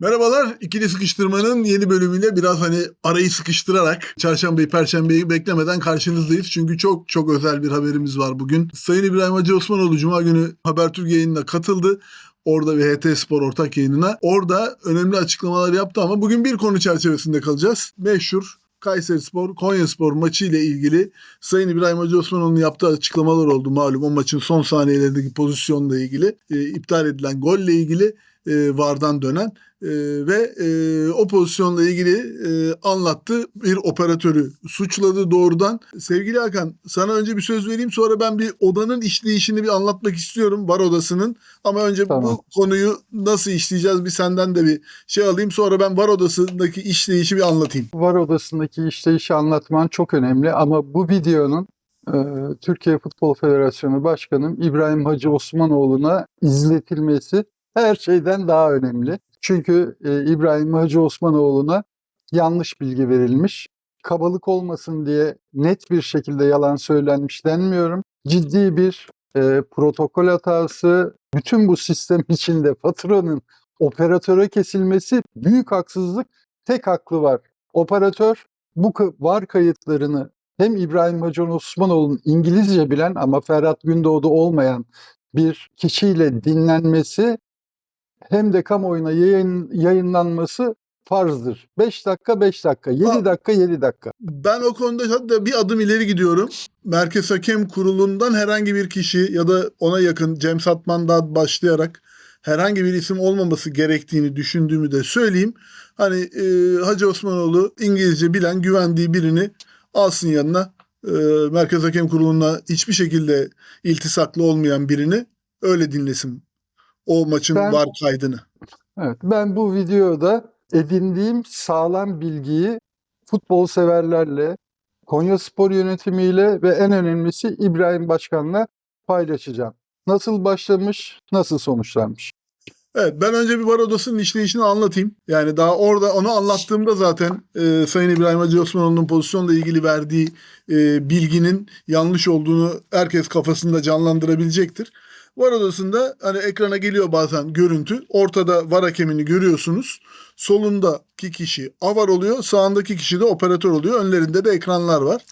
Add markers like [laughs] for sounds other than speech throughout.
Merhabalar. İkili sıkıştırmanın yeni bölümüyle biraz hani arayı sıkıştırarak çarşambayı, perşembeyi beklemeden karşınızdayız. Çünkü çok çok özel bir haberimiz var bugün. Sayın İbrahim Hacı Osmanoğlu Cuma günü Habertürk yayınına katıldı. Orada bir HT Spor ortak yayınına. Orada önemli açıklamalar yaptı ama bugün bir konu çerçevesinde kalacağız. Meşhur Kayseri Spor, Konya Spor maçı ile ilgili Sayın İbrahim Hacı Osmanoğlu'nun yaptığı açıklamalar oldu malum. O maçın son saniyelerindeki pozisyonla ilgili, e, iptal edilen golle ilgili e, VAR'dan dönen e, ve e, o pozisyonla ilgili e, anlattı. Bir operatörü suçladı doğrudan. Sevgili Hakan sana önce bir söz vereyim sonra ben bir odanın işleyişini bir anlatmak istiyorum var odasının. Ama önce Tamam. bu konuyu nasıl işleyeceğiz bir senden de bir şey alayım. Sonra ben var odasındaki işleyişi bir anlatayım. VAR odasındaki işleyişi anlatman çok önemli ama bu videonun e, Türkiye Futbol Federasyonu Başkanım İbrahim Hacı Osmanoğlu'na izletilmesi her şeyden daha önemli. Çünkü e, İbrahim Hacı Osmanoğlu'na yanlış bilgi verilmiş. Kabalık olmasın diye net bir şekilde yalan söylenmiş denmiyorum. Ciddi bir e, protokol hatası, bütün bu sistem [laughs] içinde faturanın operatöre kesilmesi büyük haksızlık. Tek haklı var. Operatör bu var kayıtlarını hem İbrahim Hacı Osmanoğlu'nun İngilizce bilen ama Ferhat Gündoğdu olmayan bir kişiyle dinlenmesi hem de kamuoyuna yayın, yayınlanması farzdır. 5 dakika 5 dakika, 7 Ha. dakika 7 dakika. Ben o konuda hatta bir adım ileri gidiyorum. Merkez Hakem Kurulu'ndan herhangi bir kişi ya da ona yakın Cem Satman'dan başlayarak herhangi bir isim olmaması gerektiğini düşündüğümü de söyleyeyim. Hani e, Hacı Osmanoğlu İngilizce bilen güvendiği birini alsın yanına. E, Merkez Hakem Kurulu'na hiçbir şekilde iltisaklı olmayan birini öyle dinlesin. O maçın Ben- var kaydını. Evet, ben bu videoda edindiğim sağlam bilgiyi futbol severlerle, Konya Spor yönetimiyle ve en önemlisi İbrahim Başkan'la paylaşacağım. Nasıl başlamış, nasıl sonuçlanmış? Evet ben önce bir var odasının işleyişini anlatayım. Yani daha orada onu anlattığımda zaten e, Sayın İbrahim Hacı Osmanoğlu'nun pozisyonla ilgili verdiği e, bilginin yanlış olduğunu herkes kafasında canlandırabilecektir. Var odasında hani ekrana geliyor bazen görüntü. Ortada var hakemini görüyorsunuz. Solundaki kişi avar oluyor. Sağındaki kişi de operatör oluyor. Önlerinde de ekranlar var.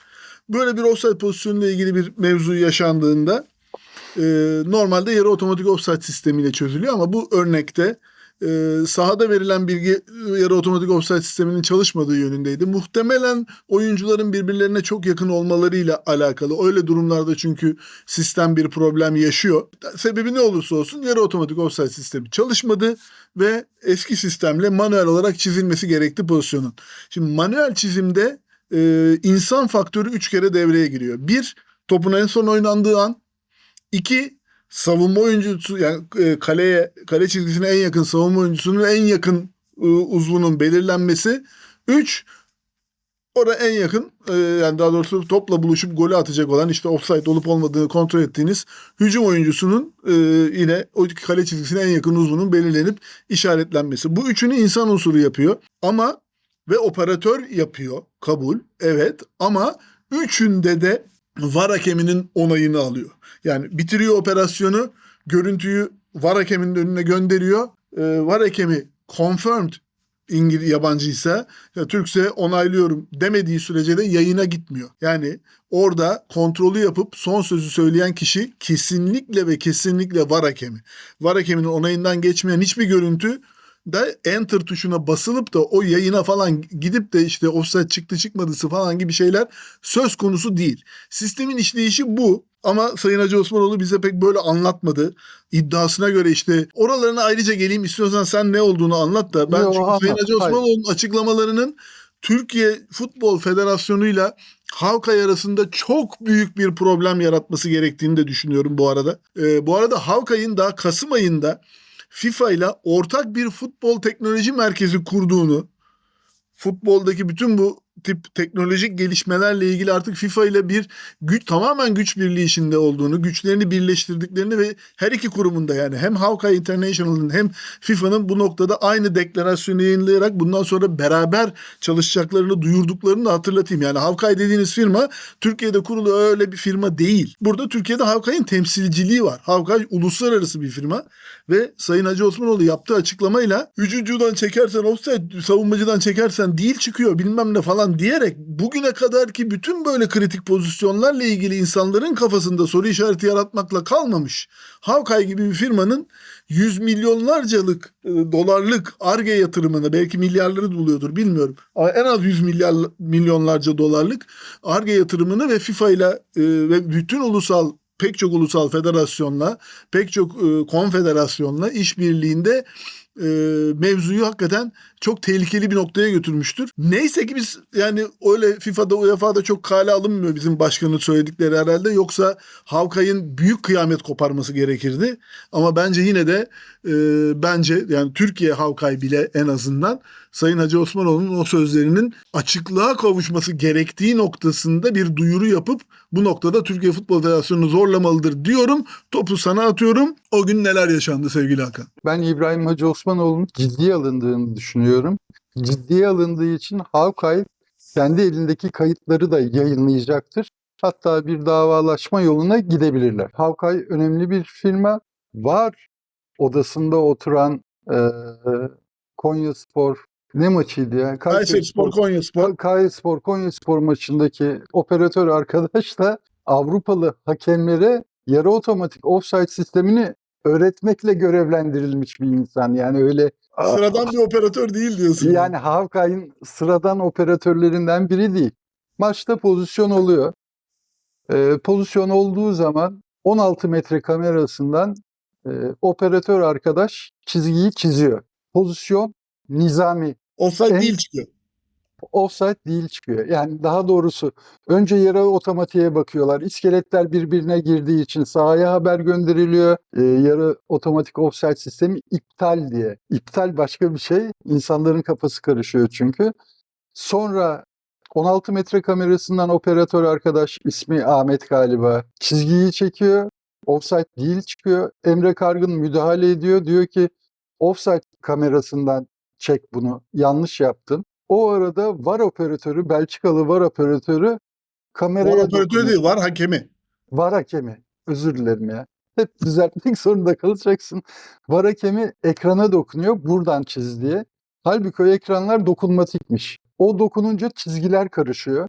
Böyle bir offside pozisyonuyla ilgili bir mevzu yaşandığında e, normalde yarı otomatik offside sistemiyle çözülüyor ama bu örnekte e, sahada verilen bilgi e, yarı otomatik offside sisteminin çalışmadığı yönündeydi. Muhtemelen oyuncuların birbirlerine çok yakın olmalarıyla alakalı. Öyle durumlarda çünkü sistem bir problem yaşıyor. Sebebi ne olursa olsun yarı otomatik offside sistemi çalışmadı ve eski sistemle manuel olarak çizilmesi gerekti pozisyonun. Şimdi manuel çizimde e, insan faktörü üç kere devreye giriyor. Bir, topun en son oynandığı an. İki, savunma oyuncusu yani e, kaleye kale çizgisine en yakın savunma oyuncusunun en yakın e, uzvunun belirlenmesi. Üç, orada en yakın e, yani daha doğrusu topla buluşup golü atacak olan işte offside olup olmadığını kontrol ettiğiniz hücum oyuncusunun e, yine o kale çizgisine en yakın uzvunun belirlenip işaretlenmesi. Bu üçünü insan unsuru yapıyor ama ve operatör yapıyor kabul evet ama üçünde de var hakeminin onayını alıyor. Yani bitiriyor operasyonu, görüntüyü var hakeminin önüne gönderiyor. Ee, var hakemi confirmed İngiliz yabancıysa ya Türkse onaylıyorum demediği sürece de yayına gitmiyor. Yani orada kontrolü yapıp son sözü söyleyen kişi kesinlikle ve kesinlikle var hakemi. Var hakeminin onayından geçmeyen hiçbir görüntü da enter tuşuna basılıp da o yayına falan gidip de işte offside çıktı çıkmadısı falan gibi şeyler söz konusu değil. Sistemin işleyişi bu. Ama Sayın Hacı Osmanoğlu bize pek böyle anlatmadı. İddiasına göre işte oralarına ayrıca geleyim istiyorsan sen ne olduğunu anlat da. Ben Yo, çünkü Sayın Hacı. Osmanoğlu'nun açıklamalarının Türkiye Futbol Federasyonu'yla Havkay arasında çok büyük bir problem yaratması gerektiğini de düşünüyorum bu arada. Ee, bu arada Havkay'ın daha Kasım ayında FIFA ile ortak bir futbol teknoloji merkezi kurduğunu, futboldaki bütün bu tip teknolojik gelişmelerle ilgili artık FIFA ile bir güç tamamen güç birliği içinde olduğunu, güçlerini birleştirdiklerini ve her iki kurumunda yani hem Hawkeye International'ın hem FIFA'nın bu noktada aynı deklarasyonu yayınlayarak bundan sonra beraber çalışacaklarını duyurduklarını da hatırlatayım. Yani Hawkeye dediğiniz firma Türkiye'de kurulu öyle bir firma değil. Burada Türkiye'de Hawkeye'in temsilciliği var. Hawkeye uluslararası bir firma ve Sayın Hacı Osmanoğlu yaptığı açıklamayla hücumcudan çekersen offside, savunmacıdan çekersen değil çıkıyor bilmem ne falan diyerek bugüne kadar ki bütün böyle kritik pozisyonlarla ilgili insanların kafasında soru işareti yaratmakla kalmamış. Hawkeye gibi bir firmanın yüz milyonlarcalık e, dolarlık ARGE yatırımını belki milyarları buluyordur bilmiyorum. Ama en az 100 milyar milyonlarca dolarlık ARGE yatırımını ve FIFA ile e, ve bütün ulusal pek çok ulusal federasyonla, pek çok e, konfederasyonla işbirliğinde e, mevzuyu hakikaten çok tehlikeli bir noktaya götürmüştür. Neyse ki biz yani öyle FIFA'da UEFA'da çok kale alınmıyor bizim başkanın söyledikleri herhalde. Yoksa Havkay'ın büyük kıyamet koparması gerekirdi. Ama bence yine de e, bence yani Türkiye Havkay bile en azından Sayın Hacı Osmanoğlu'nun o sözlerinin açıklığa kavuşması gerektiği noktasında bir duyuru yapıp bu noktada Türkiye Futbol Federasyonu zorlamalıdır diyorum. Topu sana atıyorum. O gün neler yaşandı sevgili Hakan? Ben İbrahim Hacı Osmanoğlu'nun ciddiye alındığını düşünüyorum. Ciddiye alındığı için Hawkeye kendi elindeki kayıtları da yayınlayacaktır. Hatta bir davalaşma yoluna gidebilirler. Hawkeye önemli bir firma. Var odasında oturan e, Konya Spor ne maçıydı ya? Kayseri Spor, Konya Spor. Kayseri Spor, Konya Spor maçındaki operatör arkadaş da Avrupalı hakemlere yarı otomatik offside sistemini öğretmekle görevlendirilmiş bir insan. Yani öyle Sıradan bir operatör değil diyorsun. yani Hawkeye'in sıradan operatörlerinden biri değil. Maçta pozisyon oluyor. Ee, pozisyon olduğu zaman 16 metre kamerasından e, operatör arkadaş çizgiyi çiziyor. Pozisyon nizami Offside en- değil çıkıyor. offside değil çıkıyor. Yani daha doğrusu önce yarı otomatiğe bakıyorlar. İskeletler birbirine girdiği için sahaya haber gönderiliyor. Ee, yarı otomatik offside sistemi iptal diye. İptal başka bir şey. İnsanların kafası karışıyor çünkü. Sonra 16 metre kamerasından operatör arkadaş ismi Ahmet galiba çizgiyi çekiyor. Offside değil çıkıyor. Emre Kargın müdahale ediyor. Diyor ki offside kamerasından çek bunu. Yanlış yaptın. O arada VAR operatörü, Belçikalı VAR operatörü Var kameraya operatör dokunuyor. değil, var hakemi. VAR hakemi. Özür dilerim ya. Hep düzeltmek [laughs] zorunda kalacaksın. VAR hakemi ekrana dokunuyor. Buradan çiz diye. Halbuki o ekranlar dokunmatikmiş. O dokununca çizgiler karışıyor.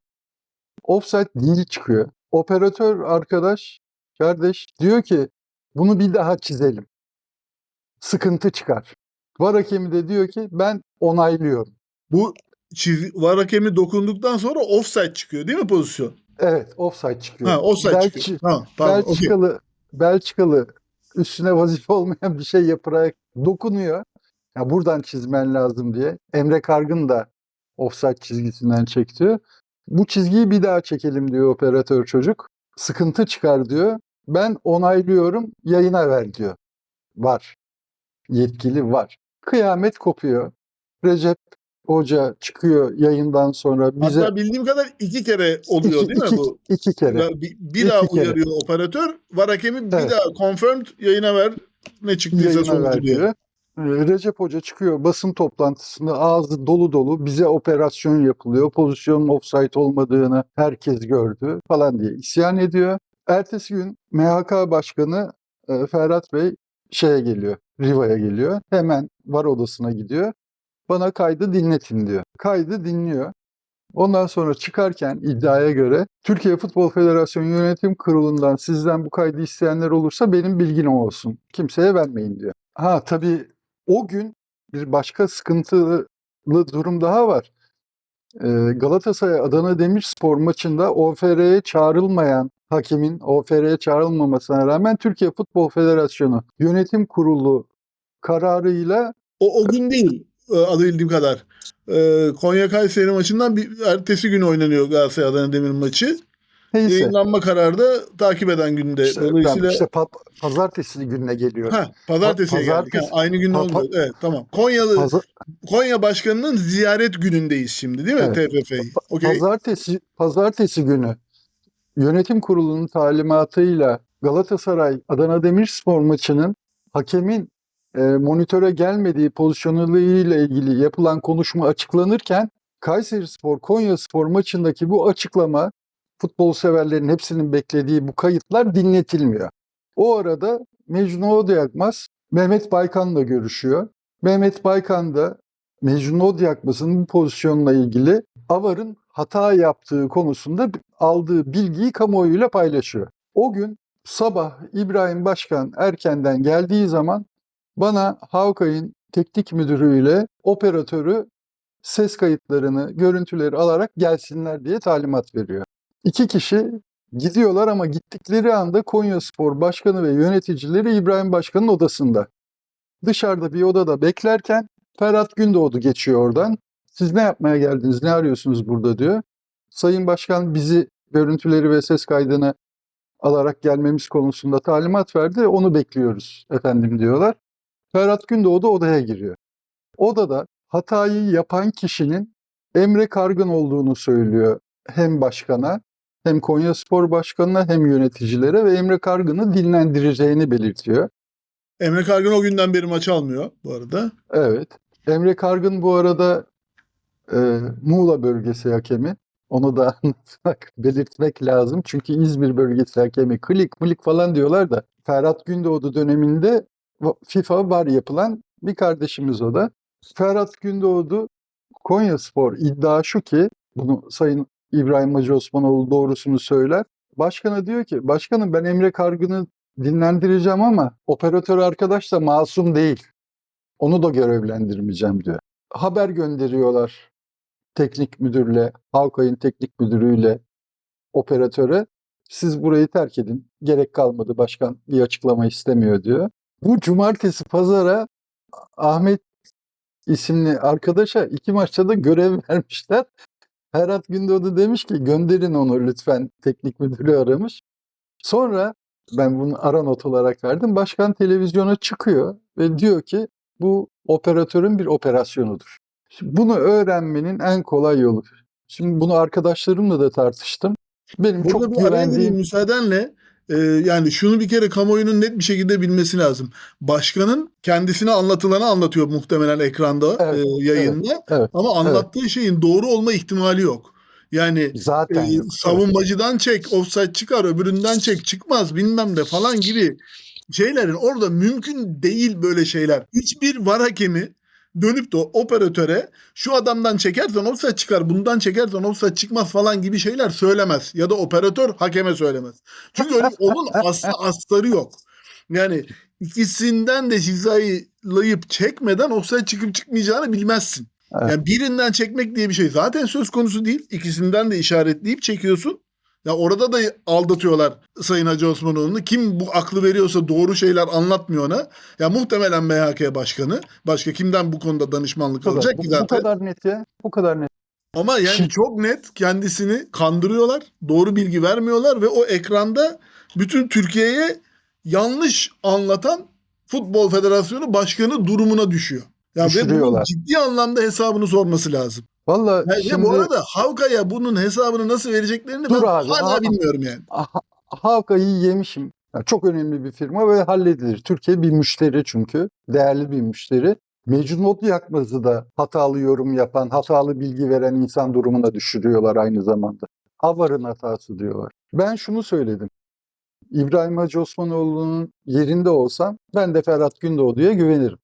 Offside değil çıkıyor. Operatör arkadaş, kardeş diyor ki bunu bir daha çizelim. Sıkıntı çıkar. VAR hakemi de diyor ki ben onaylıyorum. Bu çiz, var hakemi dokunduktan sonra offside çıkıyor değil mi pozisyon? Evet, offside çıkıyor. Ha offside Belçi- çıkıyor. Tamam, pardon. okey. Belçikalı Belçikalı üstüne vazife [laughs] olmayan bir şey yaparak dokunuyor. Ya buradan çizmen lazım diye. Emre Kargın da offside çizgisinden çekiyor. Bu çizgiyi bir daha çekelim diyor operatör çocuk. Sıkıntı çıkar diyor. Ben onaylıyorum, yayına ver diyor. Var. Yetkili var. Kıyamet kopuyor. Recep Hoca çıkıyor yayından sonra bize Hatta bildiğim kadar iki kere oluyor iki, değil mi iki- bu? iki kere. Bir, bir daha İki kere. uyarıyor operatör. Var hakemi bir Evet. daha confirmed yayına ver. Ne çıktıysa sonucu diyor. Ee, Recep Hoca çıkıyor basın toplantısında ağzı dolu dolu bize operasyon yapılıyor. Pozisyonun offside olmadığını herkes gördü falan diye isyan ediyor. Ertesi gün MHK Başkanı e, Ferhat Bey şeye geliyor, Riva'ya geliyor. Hemen var odasına gidiyor. Bana kaydı dinletin diyor. Kaydı dinliyor. Ondan sonra çıkarken iddiaya göre Türkiye Futbol Federasyonu Yönetim Kurulu'ndan sizden bu kaydı isteyenler olursa benim bilgim olsun. Kimseye vermeyin diyor. Ha tabii o gün bir başka sıkıntılı durum daha var. Ee, Galatasaray Adana Demirspor maçında OFR'ye çağrılmayan hakemin OFR'ye çağrılmamasına rağmen Türkiye Futbol Federasyonu Yönetim Kurulu kararıyla O, o gün değil e, alabildiğim kadar. E, Konya Kayseri maçından bir ertesi gün oynanıyor Galatasaray Adana Demir maçı. Neyse. Yayınlanma kararı da takip eden günde. İşte, Dolayısıyla işte pa- pazartesi gününe geliyor. ha, pazartesiye Pa- geldik. Ha, pazartesi- aynı gün Pa- olmuyor. Evet tamam. Konyalı Pazar- Konya Başkanı'nın ziyaret günündeyiz şimdi değil mi Evet. TFF'yi? Okey. Pazartesi pazartesi günü yönetim kurulunun talimatıyla Galatasaray Adana Demirspor maçının hakemin e, monitöre gelmediği pozisyonuyla ilgili yapılan konuşma açıklanırken Kayserispor Konyaspor maçındaki bu açıklama futbol severlerin hepsinin beklediği bu kayıtlar dinletilmiyor. O arada Mecnun Odyakmaz Mehmet Baykan'la görüşüyor. Mehmet Baykan da Mecnun Odyakmaz'ın bu pozisyonla ilgili Avar'ın hata yaptığı konusunda aldığı bilgiyi kamuoyuyla paylaşıyor. O gün sabah İbrahim Başkan erkenden geldiği zaman bana Havkay'ın teknik müdürüyle operatörü ses kayıtlarını, görüntüleri alarak gelsinler diye talimat veriyor. İki kişi gidiyorlar ama gittikleri anda Konyaspor Başkanı ve yöneticileri İbrahim Başkan'ın odasında. Dışarıda bir odada beklerken Ferhat Gündoğdu geçiyor oradan. Siz ne yapmaya geldiniz, ne arıyorsunuz burada diyor. Sayın Başkan bizi görüntüleri ve ses kaydını alarak gelmemiz konusunda talimat verdi. Onu bekliyoruz efendim diyorlar. Ferhat Gündoğdu odaya giriyor. Odada hatayı yapan kişinin Emre Kargın olduğunu söylüyor hem başkana hem Konyaspor Başkanı'na hem yöneticilere ve Emre Kargın'ı dinlendireceğini belirtiyor. Emre Kargın o günden beri maç almıyor bu arada. Evet. Emre Kargın bu arada e, Muğla bölgesi hakemi. Onu da [laughs] anlatmak, belirtmek lazım. Çünkü İzmir bölgesi hakemi klik mlik falan diyorlar da Ferhat Gündoğdu döneminde FIFA var yapılan bir kardeşimiz o da. Ferhat Gündoğdu Konyaspor iddia şu ki bunu Sayın İbrahim Hacı Osmanoğlu doğrusunu söyler. Başkana diyor ki başkanım ben Emre Kargın'ı dinlendireceğim ama operatör arkadaş da masum değil. Onu da görevlendirmeyeceğim diyor. Haber gönderiyorlar teknik müdürle, Havkay'ın teknik müdürüyle operatöre. Siz burayı terk edin. Gerek kalmadı başkan bir açıklama istemiyor diyor. Bu cumartesi pazara Ahmet isimli arkadaşa iki maçta da görev [laughs] vermişler. Ferhat Gündoğdu demiş ki gönderin onu lütfen teknik müdürü aramış. Sonra ben bunu ara not olarak verdim. Başkan televizyona çıkıyor ve diyor ki bu operatörün bir operasyonudur. Şimdi bunu öğrenmenin en kolay yolu. Şimdi bunu arkadaşlarımla da tartıştım. Benim Burada çok gireyim güvendiğim müsaadenle. Ee, yani şunu bir kere kamuoyunun net bir şekilde bilmesi lazım. Başkanın kendisine anlatılanı anlatıyor muhtemelen ekranda, Evet, e, yayında. evet, Ama anlattığı şeyin doğru olma ihtimali yok. Yani zaten e, savunmacıdan çek, offside çıkar, öbüründen çek, çıkmaz bilmem ne falan gibi şeylerin orada mümkün değil böyle şeyler. Hiçbir var hakemi dönüp de operatöre şu adamdan çekersen offside çıkar, bundan çekersen offside çıkmaz falan gibi şeyler söylemez. Ya da operatör hakeme söylemez. Çünkü öyle onun [laughs] aslı astarı yok. Yani ikisinden de hizaylayıp çekmeden offside çıkıp çıkmayacağını bilmezsin. Evet. Yani birinden çekmek diye bir şey zaten söz konusu değil. İkisinden de işaretleyip çekiyorsun. Ya orada da aldatıyorlar Sayın Hacı Osmanoğlu'nu. Kim bu aklı veriyorsa doğru şeyler anlatmıyor ona. Ya muhtemelen MHK başkanı. Başka kimden bu konuda danışmanlık Bu kadar, alacak bu, ki bu zaten. kadar net ya. Bu kadar net. Ama yani Şimdi- çok net kendisini kandırıyorlar. Doğru bilgi vermiyorlar ve o ekranda bütün Türkiye'ye yanlış anlatan Futbol Federasyonu Başkanı durumuna düşüyor. Ya ve bunun Düşürüyorlar. ciddi anlamda hesabını sorması lazım. Vallahi Ya, ya şimdi bu arada Havka'ya bunun hesabını nasıl vereceklerini Dur ben abi, hala aa. bilmiyorum yani. Ha- Havka'yı yemişim. Ya çok önemli bir firma ve halledilir. Türkiye bir müşteri çünkü. Değerli bir müşteri. Mecnun Yakmaz'ı da hatalı yorum yapan, hatalı bilgi veren insan durumuna düşürüyorlar aynı zamanda. Avar'ın hatası diyorlar. Ben şunu söyledim. İbrahim Hacı Osmanoğlu'nun yerinde olsam ben de Ferhat Gündoğdu'ya güvenirim.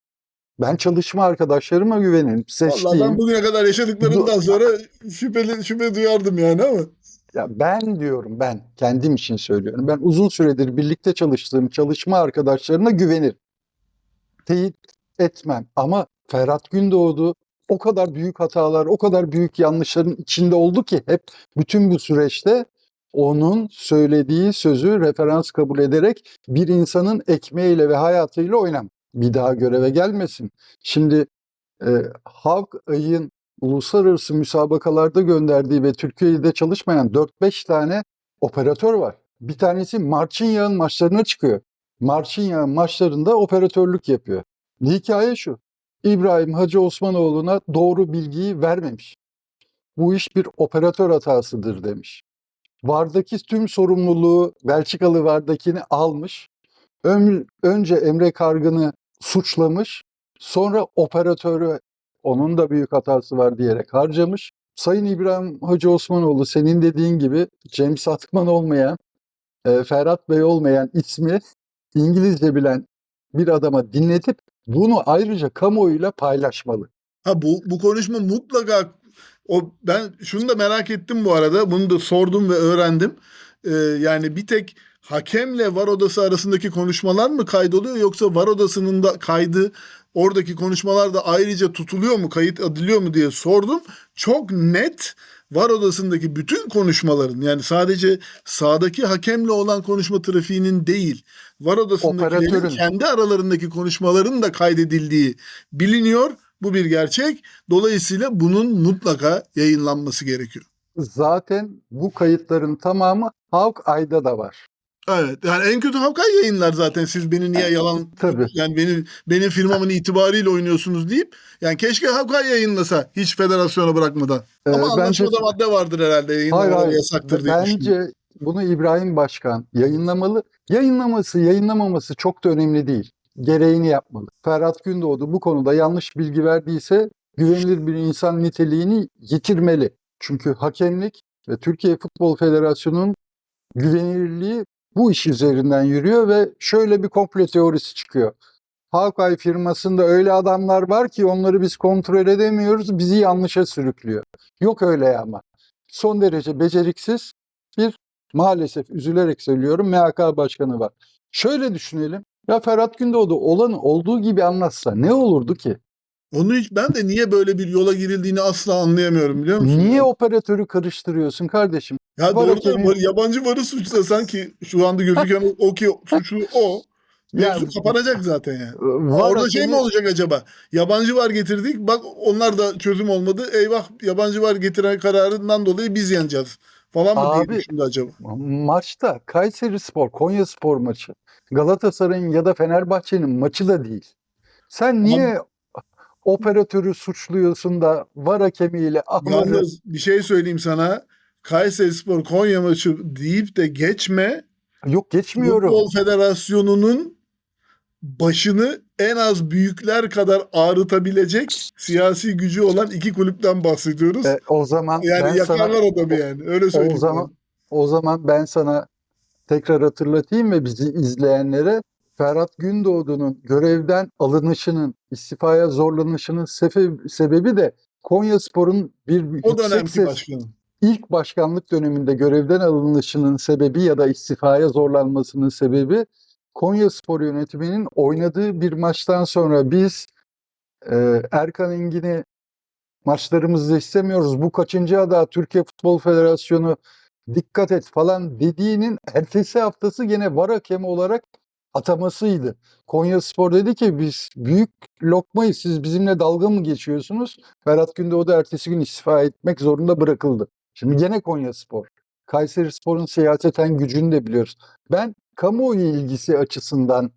Ben çalışma arkadaşlarıma güvenirim. Vallahi Seçtiğim, ben bugüne kadar yaşadıklarımdan sonra şüpheli, şüphe duyardım yani ama. Ya ben diyorum ben kendim için söylüyorum. Ben uzun süredir birlikte çalıştığım çalışma arkadaşlarına güvenirim. Teyit etmem ama Ferhat Gündoğdu o kadar büyük hatalar, o kadar büyük yanlışların içinde oldu ki hep bütün bu süreçte onun söylediği sözü referans kabul ederek bir insanın ekmeğiyle ve hayatıyla oynam. Bir daha göreve gelmesin. Şimdi e, Halk Ay'ın uluslararası müsabakalarda gönderdiği ve Türkiye'de çalışmayan 4-5 tane operatör var. Bir tanesi Marçinyağ'ın maçlarına çıkıyor. Marçinyağ'ın maçlarında operatörlük yapıyor. Hikaye şu. İbrahim Hacı Osmanoğlu'na doğru bilgiyi vermemiş. Bu iş bir operatör hatasıdır demiş. Vardaki tüm sorumluluğu Belçikalı Vardakini almış. Ön- önce Emre Kargın'ı suçlamış. Sonra operatörü onun da büyük hatası var diyerek harcamış. Sayın İbrahim Hacı Osmanoğlu senin dediğin gibi Cem Satman olmayan, e, Ferhat Bey olmayan ismi İngilizce bilen bir adama dinletip bunu ayrıca kamuoyuyla paylaşmalı. Ha bu bu konuşma mutlaka o ben şunu da merak ettim bu arada. Bunu da sordum ve öğrendim. Ee, yani bir tek hakemle var odası arasındaki konuşmalar mı kaydoluyor yoksa var odasının da kaydı oradaki konuşmalar da ayrıca tutuluyor mu, kayıt ediliyor mu diye sordum. Çok net var odasındaki bütün konuşmaların yani sadece sahadaki hakemle olan konuşma trafiğinin değil var odasındakilerin kendi aralarındaki konuşmaların da kaydedildiği biliniyor. Bu bir gerçek. Dolayısıyla bunun mutlaka yayınlanması gerekiyor. Zaten bu kayıtların tamamı Halk Ay'da da var. Evet. Yani en kötü Havkay yayınlar zaten. Siz beni niye yalan Tabii. yani benim benim firmamın itibarıyla oynuyorsunuz deyip yani keşke Havkay yayınlasa hiç federasyona bırakmadan. Ee, Ama bence- anlaşmada madde vardır herhalde yayınlamaları yasaktır diye. Bence bunu İbrahim Başkan yayınlamalı. Yayınlaması, yayınlamaması çok da önemli değil. Gereğini yapmalı. Ferhat Gündoğdu bu konuda yanlış bilgi verdiyse güvenilir bir insan niteliğini yitirmeli. Çünkü hakemlik ve Türkiye Futbol Federasyonu'nun güvenilirliği bu iş üzerinden yürüyor ve şöyle bir komplo teorisi çıkıyor. Hawkeye firmasında öyle adamlar var ki onları biz kontrol edemiyoruz, bizi yanlışa sürüklüyor. Yok öyle ama. Son derece beceriksiz bir maalesef üzülerek söylüyorum MHK başkanı var. Şöyle düşünelim. Ya Ferhat Gündoğdu olanı olduğu gibi anlatsa ne olurdu ki? Onu hiç ben de niye böyle bir yola girildiğini asla anlayamıyorum biliyor musun? Niye operatörü karıştırıyorsun kardeşim? Ya Var doğru var, yabancı varı suçlasan ki şu anda gözüken o, o ki suçlu o. [laughs] Mevzu kapanacak zaten yani. Var Orada şey mi olacak acaba? Yabancı var getirdik. Bak onlar da çözüm olmadı. Eyvah yabancı var getiren kararından dolayı biz yeneceğiz. Falan mı Abi- diye düşündü acaba? Maçta Kayseri Spor, Konya Spor maçı, Galatasaray'ın ya da Fenerbahçe'nin maçı da değil. Sen niye operatörü suçluyorsun da var hakemiyle ahları Yalnız bir şey söyleyeyim sana. Kayseri Spor Konya maçı deyip de geçme. yok geçmiyorum. Futbol Federasyonu'nun başını en az büyükler kadar ağrıtabilecek siyasi gücü olan iki kulüpten bahsediyoruz. E, o zaman yani yakarlar sana adamı yani. Öyle söyleyeyim. o zaman o zaman ben sana tekrar hatırlatayım ve bizi izleyenlere Ferhat Gündoğdu'nun görevden alınışının, istifaya zorlanışının sebebi, de Konya Spor'un bir o dönemki ses- başkanı. ilk başkanlık döneminde görevden alınışının sebebi ya da istifaya zorlanmasının sebebi Konya Spor yönetiminin oynadığı bir maçtan sonra biz e, Erkan Engin'i maçlarımızda istemiyoruz. Bu kaçıncı ada Türkiye Futbol Federasyonu dikkat et falan dediğinin ertesi haftası gene var hakemi olarak atamasıydı. Konya Spor dedi ki biz büyük lokmayız siz bizimle dalga mı geçiyorsunuz? Ferhat Gündoğdu ertesi gün istifa etmek zorunda bırakıldı. Şimdi gene Konya Spor. Kayseri Spor'un siyaseten gücünü de biliyoruz. Ben kamuoyu ilgisi açısından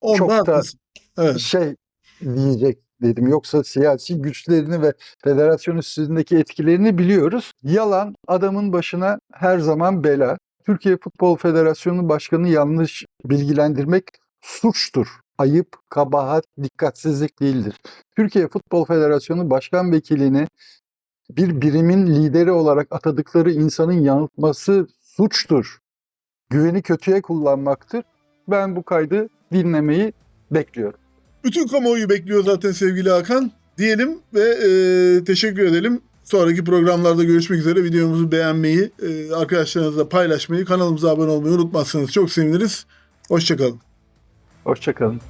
Onda Çok da- haklısın. Evet. şey diyecek dedim. Yoksa siyasi güçlerini ve federasyon üstündeki etkilerini biliyoruz. Yalan adamın başına her zaman bela. Türkiye Futbol Federasyonu Başkanı yanlış bilgilendirmek suçtur. Ayıp, kabahat, dikkatsizlik değildir. Türkiye Futbol Federasyonu Başkan Vekilini bir birimin lideri olarak atadıkları insanın yanıltması suçtur. Güveni kötüye kullanmaktır. Ben bu kaydı dinlemeyi bekliyorum. Bütün kamuoyu bekliyor zaten sevgili Hakan. Diyelim ve e, teşekkür edelim. Sonraki programlarda görüşmek üzere. Videomuzu beğenmeyi, e, arkadaşlarınızla paylaşmayı, kanalımıza abone olmayı unutmazsanız çok seviniriz. Hoşçakalın. Hoşçakalın.